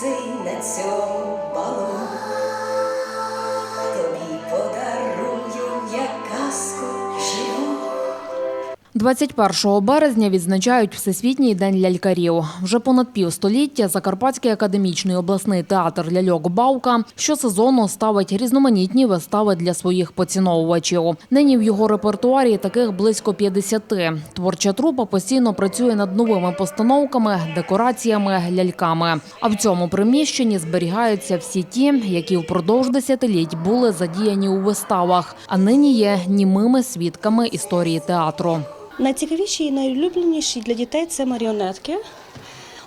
цей на цьому балу. 21 березня відзначають Всесвітній день лялькарів. Вже понад півстоліття Закарпатський академічний обласний театр ляльок Бавка щосезону ставить різноманітні вистави для своїх поціновувачів. Нині в його репертуарі таких близько 50. Творча трупа постійно працює над новими постановками, декораціями, ляльками. А в цьому приміщенні зберігаються всі ті, які впродовж десятиліть були задіяні у виставах, а нині є німими свідками історії театру. Найцікавіші і найулюбленіші для дітей це маріонетки.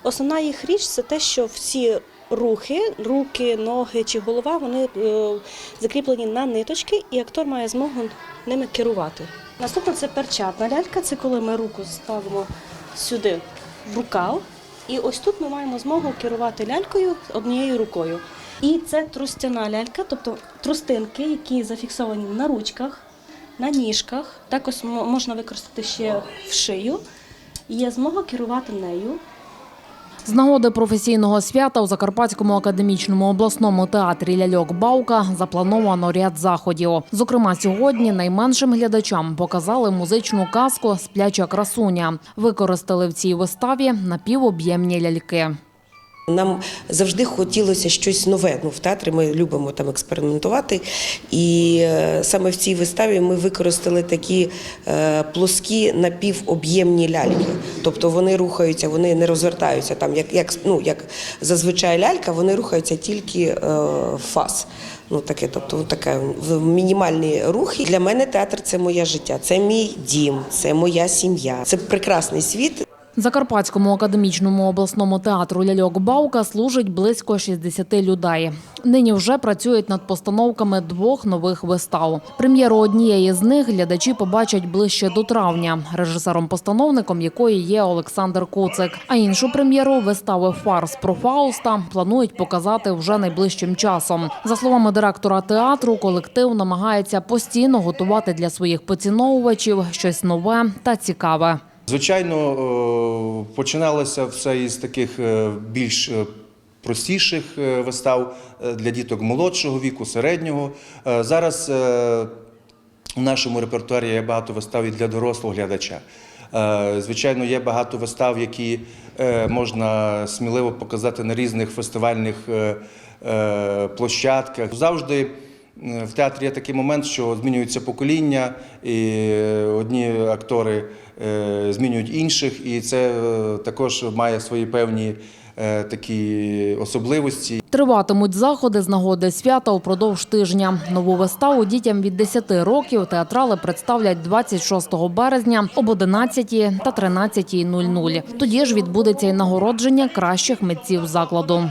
Основна їх річ це те, що всі рухи, руки, ноги чи голова вони е, закріплені на ниточки, і актор має змогу ними керувати. Наступна це перчатна лялька. Це коли ми руку ставимо сюди в рукав, і ось тут ми маємо змогу керувати лялькою однією рукою. І це трустяна лялька, тобто трустинки, які зафіксовані на ручках на ніжках. Також можна використати ще в шию. Є змога керувати нею. З нагоди професійного свята у Закарпатському академічному обласному театрі ляльок Баука заплановано ряд заходів. Зокрема, сьогодні найменшим глядачам показали музичну казку Спляча красуня. Використали в цій виставі напівоб'ємні ляльки. Нам завжди хотілося щось нове. Ну, в театрі ми любимо там експериментувати. І е, саме в цій виставі ми використали такі е, плоскі напівоб'ємні ляльки. Тобто вони рухаються, вони не розвертаються там, як, як, ну, як зазвичай лялька, вони рухаються тільки е, в фас. Ну, таке, тобто таке мінімальні рухи. Для мене театр це моє життя, це мій дім, це моя сім'я. Це прекрасний світ. Закарпатському академічному обласному театру ляльок Баука служить близько 60 людей. Нині вже працюють над постановками двох нових вистав. Прем'єру однієї з них глядачі побачать ближче до травня, режисером-постановником якої є Олександр Куцик. А іншу прем'єру вистави Фарс про Фауста планують показати вже найближчим часом. За словами директора театру, колектив намагається постійно готувати для своїх поціновувачів щось нове та цікаве. Звичайно, е, починалося все із таких е, більш е, простіших вистав для діток молодшого віку, середнього. Зараз у нашому репертуарі є багато вистав і для дорослого глядача. Звичайно, є багато вистав, які можна сміливо показати на різних фестивальних площадках. Завжди в театрі є такий момент, що змінюється покоління, і е, одні актори е, змінюють інших, і це е, також має свої певні е, такі особливості. Триватимуть заходи з нагоди свята упродовж тижня. Нову виставу дітям від 10 років театрали представлять 26 березня об 11 та 13.00. Тоді ж відбудеться і нагородження кращих митців закладу.